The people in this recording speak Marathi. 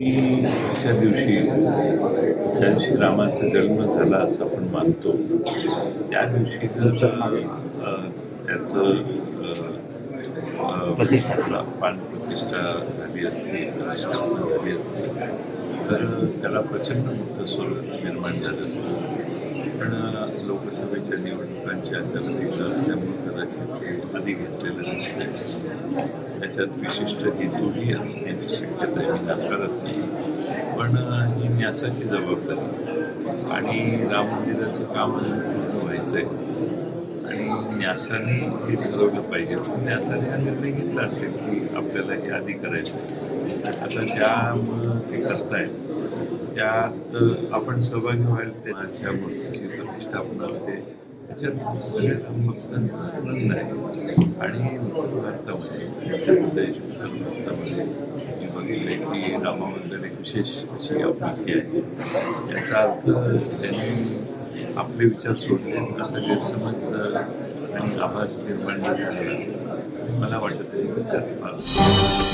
च्या दिवशी ज्या दिवशी रामाचा जन्म झाला असं आपण मानतो त्या दिवशी जर त्याचं अ, अ, प्रतिष्ठा. प्राणप्रतिष्ठा झाली असती प्रतिष्ठापना झाली असती तर त्याला प्रचंड मोठं स्वरूप निर्माण झालं असतं पण राज्याच्या निवडणुकांची आचारसंहिता असल्यामुळे कदाचित ते आधी घेतलेलं नसते त्याच्यात विशिष्ट हेतूही असण्याची शक्यता मी नाकारत नाही. पण ही न्यासाची जबाबदारी. आणि राम मंदिराचं काम पूर्ण व्हायचं आहे आणि न्यासाने हे ठरवलं पाहिजे. पण न्यासाने हा निर्णय घेतला असेल की आपल्याला हे आधी करायचं आहे. आता ज्या ते करतायत त्यात आपण सहभागी व्हायला त्यांच्या मूर्तीची प्रतिष्ठापना होते. त्याच्यात सगळे भक्तांचा आनंद आहे आणि उत्तर भारतामध्ये उत्तर प्रदेश उत्तर भारतामध्ये मी बघितले की रामाबद्दल एक विशेष अशी आपुलकी आहे. याचा अर्थ त्यांनी आपले विचार सोडले असा गैरसमज आणि आभास निर्माण झाला. मला वाटत. नाही